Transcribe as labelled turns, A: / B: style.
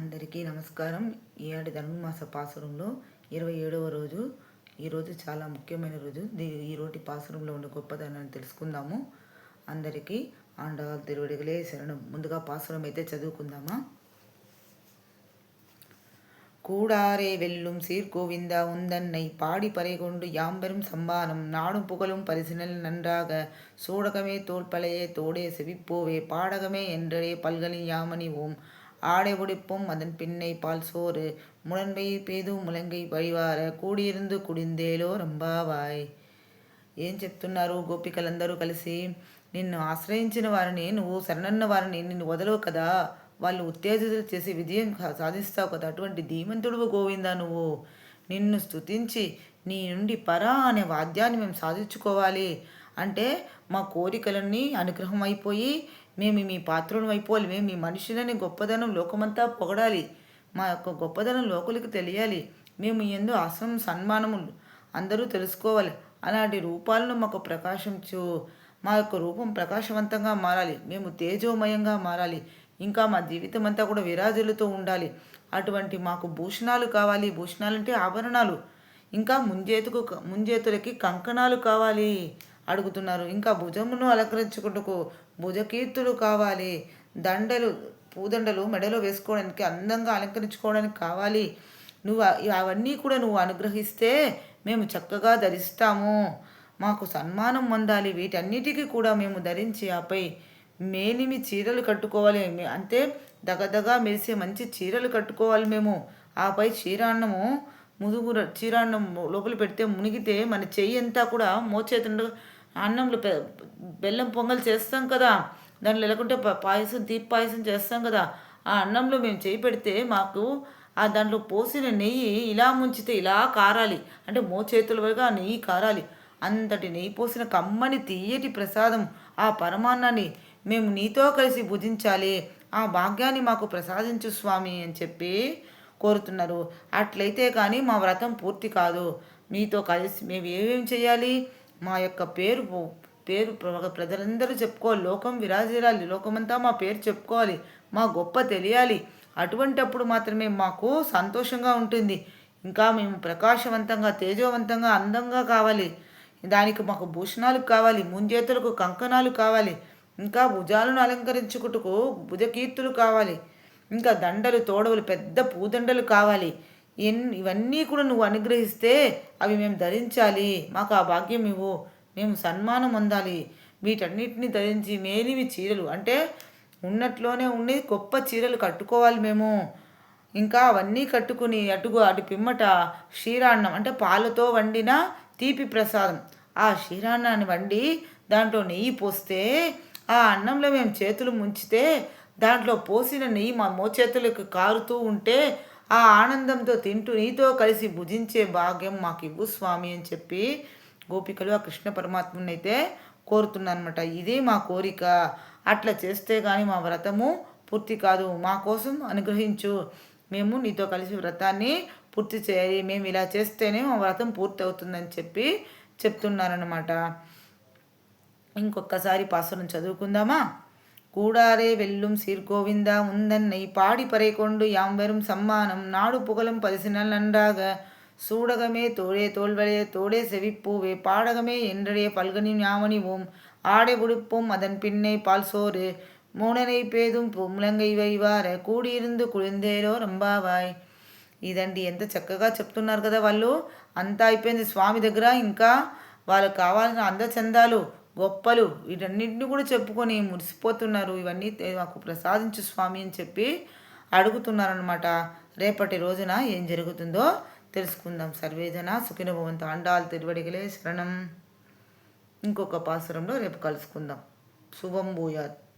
A: అందరికీ నమస్కారం ఈనాటి ధనుర్మాస పాసురంలో ఇరవై ఏడవ రోజు ఈరోజు చాలా ముఖ్యమైన రోజు దీ ఈరోజు పాసురంలో ఉండే గొప్పదనాన్ని తెలుసుకుందాము అందరికీ ఆండవాళ్ళు తిరువడిగలే శరణం ముందుగా పాసురం అయితే చదువుకుందామా கூடாரே வெல்லும் சீர்கோவிந்தா உந்தன்னை பாடி பறைகொண்டு யாம்பெரும் சம்பானம் நாடும் புகழும் பரிசினல் நன்றாக சூடகமே தோல்பலையே தோடே செவிப்போவே பாடகமே என்றே பல்களின் யாமணி ஓம் ஆடை உடிப்பும் அதன் பின்னை பால் சோறு முழன்மை பேதும் முழங்கை పరివార కూడిరుందు కుడిందేలో రంబావాయ్ ఏం చెప్తున్నారు గోపికలందరూ కలిసి నిన్ను ఆశ్రయించిన వారిని నువ్వు శరణన్న వారిని నిన్ను వదలవు కదా వాళ్ళు ఉత్తేజితులు చేసి విజయం సాధిస్తావు కదా అటువంటి ధీమంతుడు గోవిందా నువ్వు నిన్ను స్తుతించి నీ నుండి పరా అనే వాద్యాన్ని మేము సాధించుకోవాలి అంటే మా కోరికలన్నీ అనుగ్రహం అయిపోయి మేము మీ పాత్రను అయిపోవాలి మేము మీ మనుషులని గొప్పదనం లోకమంతా పొగడాలి. మా యొక్క గొప్పదనం లోకలికి తెలియాలి. మేము ఎందు అసం సన్మానములు అందరూ తెలుసుకోవాలి. అలాంటి రూపాలను మాకు ప్రకాశించు. మా యొక్క రూపం ప్రకాశవంతంగా మారాలి. మేము తేజోమయంగా మారాలి. ఇంకా మా జీవితం అంతా కూడా విరాజులతో ఉండాలి. అటువంటి మాకు భూషణాలు కావాలి. భూషణాలు అంటే ఆభరణాలు. ఇంకా ముంజేతుకు ముంజేతులకి కంకణాలు కావాలి. అడుగుతున్నారు. ఇంకా భుజమును అలంకరించుకుంటూ భుజకీర్తులు కావాలి. దండలు పూదండలు మెడలో వేసుకోవడానికి అందంగా అలంకరించుకోవడానికి కావాలి. నువ్వు అవన్నీ కూడా నువ్వు అనుగ్రహిస్తే మేము చక్కగా ధరిస్తాము. మాకు సన్మానం పొందాలి. వీటన్నిటికీ కూడా మేము ధరించి ఆపై మేలిమి చీరలు కట్టుకోవాలి. అంటే దగదగా మెరిసే మంచి చీరలు కట్టుకోవాలి మేము. ఆపై చీరాన్నము ముదుగు చీరాన్నం లోపల పెడితే మునిగితే మన చెయ్యి అంతా కూడా మోచేతుండగా అన్నంలో బెల్లం పొంగల్ చేస్తాం కదా దాంట్లో లేకుంటే పాయసం తీపి పాయసం చేస్తాం కదా ఆ అన్నంలో మేము చేయి పెడితే మాకు ఆ దాంట్లో పోసిన నెయ్యి ఇలా ముంచితే ఇలా కారాలి. అంటే మోచేతుల వరకు ఆ నెయ్యి కారాలి. అంతటి నెయ్యి పోసిన కమ్మని తీయటి ప్రసాదం ఆ పరమాన్నాన్ని మేము నీతో కలిసి భుజించాలి. ఆ భాగ్యాన్ని మాకు ప్రసాదించు స్వామి అని చెప్పి కోరుతున్నారు. అట్లయితే కానీ మా వ్రతం పూర్తి కాదు. మీతో కలిసి మేము ఏమేమి చేయాలి? మా యొక్క పేరు పేరు ప్రజలందరూ చెప్పుకోవాలి. లోకం విరాజిరాలి లోకమంతా మా పేరు చెప్పుకోవాలి. మా గొప్ప తెలియాలి. అటువంటప్పుడు మాత్రమే మాకు సంతోషంగా ఉంటుంది. ఇంకా మేము ప్రకాశవంతంగా తేజవంతంగా అందంగా కావాలి. దానికి మాకు భూషణాలు కావాలి. ముంజేతులకు కంకణాలు కావాలి. ఇంకా భుజాలను అలంకరించుకుటకు భుజకీర్తులు కావాలి. ఇంకా దండలు తోడవులు పెద్ద పూదండలు కావాలి. ఎన్ ఇవన్నీ కూడా నువ్వు అనుగ్రహిస్తే అవి మేము ధరించాలి. మాకు ఆ భాగ్యం ఇవ్వు. మేము సన్మానం పొందాలి. వీటన్నిటిని ధరించి మేలివి చీరలు. అంటే ఉన్నట్లోనే ఉండి గొప్ప చీరలు కట్టుకోవాలి మేము. ఇంకా అవన్నీ కట్టుకుని అటుగు అటు పిమ్మట క్షీరాన్నం అంటే పాలతో వండిన తీపి ప్రసాదం. ఆ క్షీరాన్నాన్ని వండి దాంట్లో నెయ్యి పోస్తే ఆ అన్నంలో మేము చేతులు ముంచితే దాంట్లో పోసిన నెయ్యి మా మోచేతులకు కారుతూ ఉంటే ఆ ఆనందంతో తింటూ నీతో కలిసి భుజించే భాగ్యం మాకు ఇవ్వు స్వామి అని చెప్పి గోపికలు ఆ కృష్ణ పరమాత్మని అయితే కోరుతున్నానమాట ఇదే మా కోరిక. అట్లా చేస్తే కానీ మా వ్రతము పూర్తి కాదు. మా కోసం అనుగ్రహించు. మేము నీతో కలిసి వ్రతాన్ని పూర్తి చేయాలి. మేము ఇలా చేస్తేనే మా వ్రతం పూర్తి అవుతుందని చెప్పి చెప్తున్నారనమాట ఇంకొకసారి పాసురం చదువుకుందామా? கூடாரே வெல்லும் சீர்கோவிந்தா உந்தன்னை பாடி பறை கொண்டு யாம் வெறும் சம்மானம் நாடு புகழும் பரிசினல் நன்றாக சூடகமே தோழே தோல்வளைய தோடே செவிப்பூவே பாடகமே என்றடைய பல்கனின் யாமணிவோம் ஆடை உடுப்போம் அதன் பின்னை பால் சோறு மூனனை பேதும் ములంగై వైవార కూడిరుందు కుళిందేరో రంబావాయ్ ఇదండి ఎంత చక్కగా చెప్తున్నారు కదా వాళ్ళు అంతా అయిపోయింది స్వామి దగ్గర ఇంకా వాళ్ళకి కావాల్సిన అందచందాలు గొప్పలు. వీటన్నింటిని కూడా చెప్పుకొని మురిసిపోతున్నారు. ఇవన్నీ మాకు ప్రసాదించు స్వామి అని చెప్పి అడుగుతున్నారనమాట రేపటి రోజున ఏం జరుగుతుందో తెలుసుకుందాం. సర్వేజన సుఖినభవంతో అండాలు తిరువడిగలే శరణం. ఇంకొక పాసురంలో రేపు కలుసుకుందాం. శుభం భూయాత్.